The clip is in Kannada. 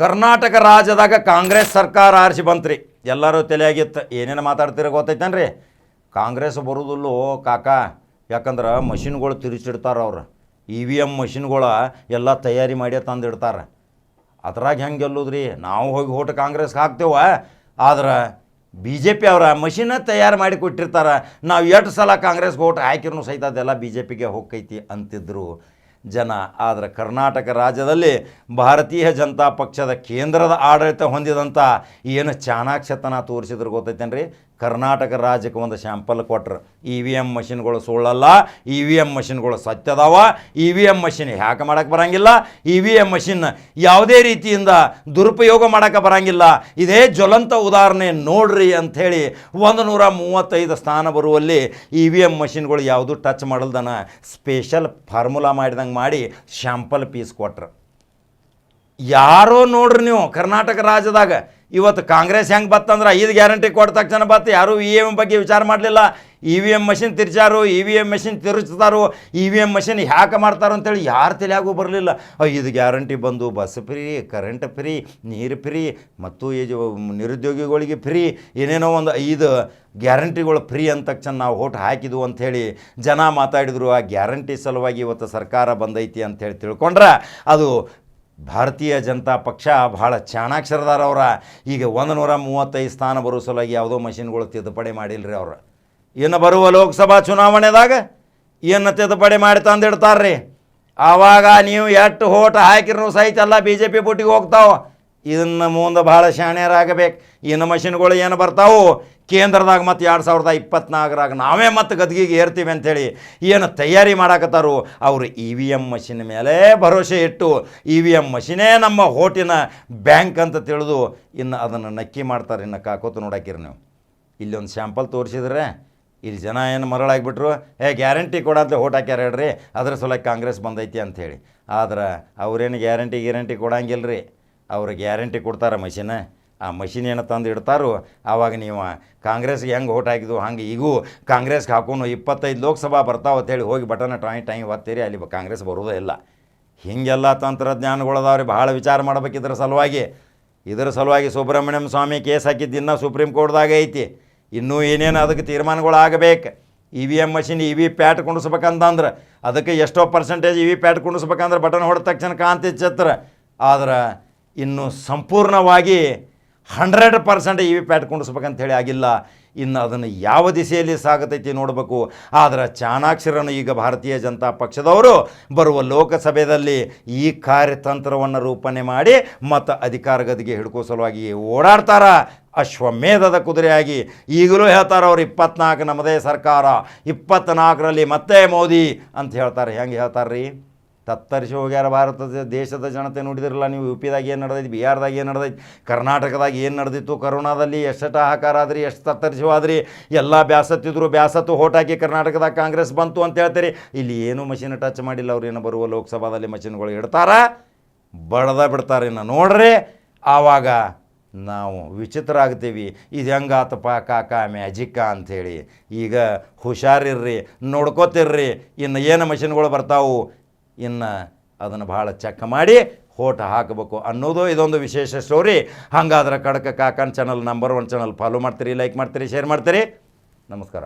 ಕರ್ನಾಟಕ ರಾಜ್ಯದಾಗ ಕಾಂಗ್ರೆಸ್ ಸರ್ಕಾರ ಆರಿಸಿ ಬಂತ್ರಿ. ಎಲ್ಲರೂ ತಲೆಯಾಗಿತ್ತು. ಏನೇನು ಮಾತಾಡ್ತೀರ ಗೊತ್ತೈತೇನ್ರಿ? ಕಾಂಗ್ರೆಸ್ ಬರೋದಿಲ್ಲೋ ಕಾಕಾ. ಯಾಕಂದ್ರೆ ಮಷಿನ್ಗಳು ತಿರುಚಿಡ್ತಾರೆ ಅವ್ರು. ಇ ವಿ ಎಂ ಮಷಿನ್ಗಳ ಎಲ್ಲ ತಯಾರಿ ಮಾಡಿ ತಂದಿಡ್ತಾರೆ. ಅದ್ರಾಗ ಹೆಂಗೆ ಗೆಲ್ಲೋದ್ರಿ? ನಾವು ಹೋಗಿ ಓಟ್ ಕಾಂಗ್ರೆಸ್ಗೆ ಹಾಕ್ತೇವ. ಆದ್ರೆ ಬಿ ಜೆ ಪಿ ಅವರ ಮಷಿನ ತಯಾರು ಮಾಡಿ ಕೊಟ್ಟಿರ್ತಾರೆ. ನಾವು ಎಷ್ಟು ಸಲ ಕಾಂಗ್ರೆಸ್ಗೆ ಓಟ್ ಹಾಕಿರೂ ಸಹಿತ ಅದೆಲ್ಲ ಬಿ ಜೆ ಪಿಗೆ ಹೋಗ್ತೈತಿ ಅಂತಿದ್ರು. ಜನ. ಆದರೆ ಕರ್ನಾಟಕ ರಾಜ್ಯದಲ್ಲಿ ಭಾರತೀಯ ಜನತಾ ಪಕ್ಷದ ಕೇಂದ್ರದ ಆಡಳಿತ ಹೊಂದಿದಂಥ ಏನು ಚಾಣಾಕ್ಷತನ ತೋರಿಸಿದ್ರು ಗೊತ್ತೈತೇನ್ರಿ? ಕರ್ನಾಟಕ ರಾಜ್ಯಕ್ಕೆ ಒಂದು ಶ್ಯಾಂಪಲ್ ಕೊಟ್ರು. ಇ ವಿ ಎಂ ಮಷಿನ್ಗಳು ಸುಳ್ಳಲ್ಲ ಇ ವಿ ಎಂ ಮಷಿನ್ಗಳು ಸತ್ಯದಾವ E V M machine hack ಮಾಡೋಕ್ಕೆ ಬರಂಗಿಲ್ಲ ಇ ವಿ ಎಂ ಮಷಿನ್ ಯಾವುದೇ ರೀತಿಯಿಂದ ದುರುಪಯೋಗ ಮಾಡೋಕ್ಕೆ ಬರಂಗಿಲ್ಲ. ಇದೇ ಜ್ವಲಂತ ಉದಾಹರಣೆ ನೋಡ್ರಿ ಅಂಥೇಳಿ ಒಂದು ನೂರ ಮೂವತ್ತೈದು ಸ್ಥಾನ ಬರುವಲ್ಲಿ ಇ ವಿ ಎಂ ಮಷಿನ್ಗಳು ಯಾವುದು ಟಚ್ ಮಾಡಲ್ದನ ಸ್ಪೆಷಲ್ ಫಾರ್ಮುಲಾ ಮಾಡಿದಂಗೆ ಮಾಡಿ ಶ್ಯಾಂಪಲ್ ಪೀಸ್ ಕೊಟ್ರು. ಯಾರೋ ನೋಡ್ರಿ ನೀವು ಕರ್ನಾಟಕ ರಾಜ್ಯದಾಗ ಇವತ್ತು ಕಾಂಗ್ರೆಸ್ ಹೆಂಗೆ ಬತ್ತಂದ್ರೆ ಐದು ಗ್ಯಾರಂಟಿ ಕೊಟ್ಟ ತಕ್ಷಣ ಬತ್ತು, ಯಾರೂ ಇ ಎಂ ಬಗ್ಗೆ ವಿಚಾರ ಮಾಡಲಿಲ್ಲ. ಇ ವಿ ಎಂ ಮಷಿನ್ ತಿರ್ಚಾರು ಇ ವಿ ಎಂ ಮಷಿನ್ ತಿರುಚ್ತಾರೋ ಇ ವಿ ಎಂ ಮಷಿನ್ ಹ್ಯಾಕೆ ಮಾಡ್ತಾರೋ ಅಂತೇಳಿ ಯಾರು ತಲೆಯಾಗೂ ಬರಲಿಲ್ಲ. ಐದು ಗ್ಯಾರಂಟಿ ಬಂದು ಬಸ್ ಫ್ರೀ ಕರೆಂಟ್ ಫ್ರೀ ನೀರು ಫ್ರೀ ಮತ್ತು ಈ ನಿರುದ್ಯೋಗಿಗಳಿಗೆ ಫ್ರೀ ಏನೇನೋ ಒಂದು ಐದು ಗ್ಯಾರಂಟಿಗಳು ಫ್ರೀ ಅಂದ ತಕ್ಷಣ ನಾವು ಓಟ್ ಹಾಕಿದ್ವು ಅಂಥೇಳಿ ಜನ ಮಾತಾಡಿದ್ರು. ಆ ಗ್ಯಾರಂಟಿ ಸಲುವಾಗಿ ಇವತ್ತು ಸರ್ಕಾರ ಬಂದೈತಿ ಅಂಥೇಳಿ ತಿಳ್ಕೊಂಡ್ರೆ ಅದು ಭಾರತೀಯ ಜನತಾ ಪಕ್ಷ ಭಾಳ ಚಾಣಾಕ್ಷರದಾರ ಅವರ. ಈಗ ಒಂದು ನೂರ ಮೂವತ್ತೈದು ಸ್ಥಾನ ಬರೋ ಸಲುವಾಗಿ ಯಾವುದೋ ಮಷಿನ್ಗಳು ತಿದ್ದುಪಡಿ ಮಾಡಿಲ್ರಿ ಅವ್ರು. ಇನ್ನು ಬರುವ ಲೋಕಸಭಾ ಚುನಾವಣೆದಾಗ ಏನು ತಿದ್ದುಪಡಿ ಮಾಡಿ ತಂದಿಡ್ತಾರ್ರಿ. ಆವಾಗ ನೀವು ಎಷ್ಟು ಹೋಟ ಹಾಕಿರೋ ಸಹಿತ ಎಲ್ಲ ಬಿ ಜೆ ಪಿ ಬುಟ್ಟಿಗೆ ಹೋಗ್ತಾವೆ. ಇದನ್ನು ಮುಂದೆ ಭಾಳ ಶಾಣ್ಯರಾಗಬೇಕು. ಇನ್ನು ಮಷಿನ್ಗಳು ಏನು ಬರ್ತಾವು? ಕೇಂದ್ರದಾಗ ಮತ್ತು ಎರಡು ಸಾವಿರದ ಇಪ್ಪತ್ನಾಲ್ಕರಾಗ ನಾವೇ ಮತ್ತು ಗದ್ಗಿಗೆ ಏರ್ತೀವಿ ಅಂಥೇಳಿ ಏನು ತಯಾರಿ ಮಾಡಾಕತ್ತಾರೋ. ಅವರು ಇ ವಿ ಎಂ ಮಷಿನ್ ಮೇಲೆ ಭರವಸೆ ಇಟ್ಟು ಇ ವಿ ಎಂ ಮಷಿನೇ ನಮ್ಮ ಹೋಟಿನ ಬ್ಯಾಂಕ್ ಅಂತ ತಿಳಿದು ಇನ್ನು ಅದನ್ನು ನಕ್ಕಿ ಮಾಡ್ತಾರೆ ಇನ್ನು ಕಾಕೋತು ನೋಡಾಕಿರಿ ನೀವು. ಇಲ್ಲಿ ಒಂದು ಸ್ಯಾಂಪಲ್ ತೋರಿಸಿದ್ರೆ ಇಲ್ಲಿ ಜನ ಏನು ಮರಳಾಗಿಬಿಟ್ರು, ಏ, ಗ್ಯಾರಂಟಿ ಕೊಡಂತ ಹೋಟ್ ಹಾಕ್ಯಾರ ಹೇಳ್ರಿ. ಅದ್ರ ಸಲ ಕಾಂಗ್ರೆಸ್ ಬಂದೈತಿ ಅಂಥೇಳಿ ಆದ್ರೆ ಅವ್ರೇನು ಗ್ಯಾರಂಟಿ ಗ್ಯಾರಂಟಿ ಕೊಡಂಗಿಲ್ಲ ರೀ ಅವ್ರು ಗ್ಯಾರಂಟಿ ಕೊಡ್ತಾರೆ ಮಷಿನ. ಆ ಮಷಿನ್ ಏನು ತಂದು ಇಡ್ತಾರೋ ಆವಾಗ ನೀವು ಕಾಂಗ್ರೆಸ್ಗೆ ಹೆಂಗೆ ಓಟ್ ಹಾಕಿದ್ವು ಹಂಗೆ ಈಗೂ ಕಾಂಗ್ರೆಸ್ಗೆ ಹಾಕೊಂಡು ಇಪ್ಪತ್ತೈದು ಲೋಕಸಭಾ ಬರ್ತಾವ ಅಂತೇಳಿ ಹೋಗಿ ಬಟನ್ ಟೈ ಟೈಮ್ ಒತ್ತೀರಿ, ಅಲ್ಲಿ ಕಾಂಗ್ರೆಸ್ ಬರೋದೇ ಇಲ್ಲ. ಹೀಗೆಲ್ಲ ತಂತ್ರಜ್ಞಾನಗಳದಾವ್ರಿ ಭಾಳ ವಿಚಾರ ಮಾಡ್ಬೇಕಿದ್ರ ಸಲುವಾಗಿ. ಇದರ ಸಲುವಾಗಿ ಸುಬ್ರಹ್ಮಣ್ಯಂ ಸ್ವಾಮಿ ಕೇಸ್ ಹಾಕಿದ್ದು ಇನ್ನೂ ಸುಪ್ರೀಂ ಕೋರ್ಟ್ದಾಗ ಐತಿ. ಇನ್ನೂ ಏನೇನು ಅದಕ್ಕೆ ತೀರ್ಮಾನಗಳು ಆಗಬೇಕು E V M machine E V pat ಕುಣಿಸ್ಬೇಕಂತಂದ್ರೆ ಅದಕ್ಕೆ ಎಷ್ಟೋ ಪರ್ಸೆಂಟೇಜ್ ಇ ವಿ ಪ್ಯಾಟ್ ಕುಣಿಸ್ಬೇಕಂದ್ರೆ ಬಟನ್ ಹೊಡೆದ ತಕ್ಷಣ ಕಾಂತಿ ಚತ್ರ. ಆದ್ರೆ ಇನ್ನು ಸಂಪೂರ್ಣವಾಗಿ hundred percent E V pat ಕುಂಡಿಸ್ಬೇಕಂಥೇಳಿ ಆಗಿಲ್ಲ. ಇನ್ನು ಅದನ್ನು ಯಾವ ದಿಸೆಯಲ್ಲಿ ಸಾಗತೈತಿ ನೋಡಬೇಕು. ಆದರೆ ಚಾಣಾಕ್ಷರನು ಈಗ ಭಾರತೀಯ ಜನತಾ ಪಕ್ಷದವರು ಬರುವ ಲೋಕಸಭೆಯಲ್ಲಿ ಈ ಕಾರ್ಯತಂತ್ರವನ್ನು ರೂಪಣೆ ಮಾಡಿ ಮತ್ತು ಅಧಿಕಾರ ಗದಿಗೆ ಹಿಡ್ಕೋ ಸಲುವಾಗಿ ಓಡಾಡ್ತಾರ. ಅಶ್ವಮೇಧದ ಕುದುರೆಯಾಗಿ ಈಗಲೂ ಹೇಳ್ತಾರೆ ಅವ್ರು ಇಪ್ಪತ್ನಾಲ್ಕು ನಮ್ಮದೇ ಸರ್ಕಾರ, ಇಪ್ಪತ್ನಾಲ್ಕರಲ್ಲಿ ಮತ್ತೆ ಮೋದಿ ಅಂತ ಹೇಳ್ತಾರೆ. ಹೆಂಗೆ ಹೇಳ್ತಾರೆ ರೀ ತತ್ತರಿಸಿ ಹೋಗ್ಯಾರ ಭಾರತದ ದೇಶದ ಜನತೆ ನೋಡಿದಿರಲ್ಲ, ನೀವು ಯು ಪಿದಾಗ ಏನು ನಡೆದೈತಿ, ಬಿಹಾರದಾಗ ಏನು ನಡೆದೈತಿ, ಕರ್ನಾಟಕದಾಗ ಏನು ನಡೆದಿತ್ತು ಕರೋನಾದಲ್ಲಿ ಎಷ್ಟು ಹಾಕಾರ ಆದ್ರಿ, ಎಷ್ಟು ತತ್ತರಿಸಿ ಎಲ್ಲ ಬ್ಯಾಸತ್ತಿದ್ರು, ಬ್ಯಾಸತ್ತು ಹೋಟ್ ಹಾಕಿ ಕರ್ನಾಟಕದಾಗ ಕಾಂಗ್ರೆಸ್ ಬಂತು ಅಂತ ಹೇಳ್ತೀರಿ. ಇಲ್ಲಿ ಏನೂ ಮಷಿನ್ ಟಚ್ ಮಾಡಿಲ್ಲ, ಅವ್ರು ಏನು ಬರುವ ಲೋಕಸಭಾದಲ್ಲಿ ಮಷಿನ್ಗಳು ಇಡ್ತಾರ, ಬಡ್ದ ಬಿಡ್ತಾರೆ ಇನ್ನು. ನೋಡ್ರಿ, ಆವಾಗ ನಾವು ವಿಚಿತ್ರ ಆಗ್ತೀವಿ ಇದು ಹೆಂಗಾತಪ್ಪ, ಕಾಕ, ಮ್ಯಾಜಿಕ್ಕ ಅಂಥೇಳಿ ಈಗ ಹುಷಾರಿರ್ರಿ, ನೋಡ್ಕೋತಿರ್ರಿ, ಇನ್ನು ಏನು ಮಷಿನ್ಗಳು ಬರ್ತಾವು? ಇನ್ನು ಅದನ್ನು ಭಾಳ ಚೆಕ್ ಮಾಡಿ ಹೋಟ ಹಾಕಬೇಕು ಅನ್ನೋದು ಇದೊಂದು ವಿಶೇಷ ಸ್ಟೋರಿ ಹಂಗಾದ್ರೆ ಕಡಕ ಕಾಕನ್ channel number one channel follow ಮಾಡ್ತೀರಿ ಲೈಕ್ ಮಾಡ್ತೀರಿ ಶೇರ್ ಮಾಡ್ತೀರಿ. ನಮಸ್ಕಾರ.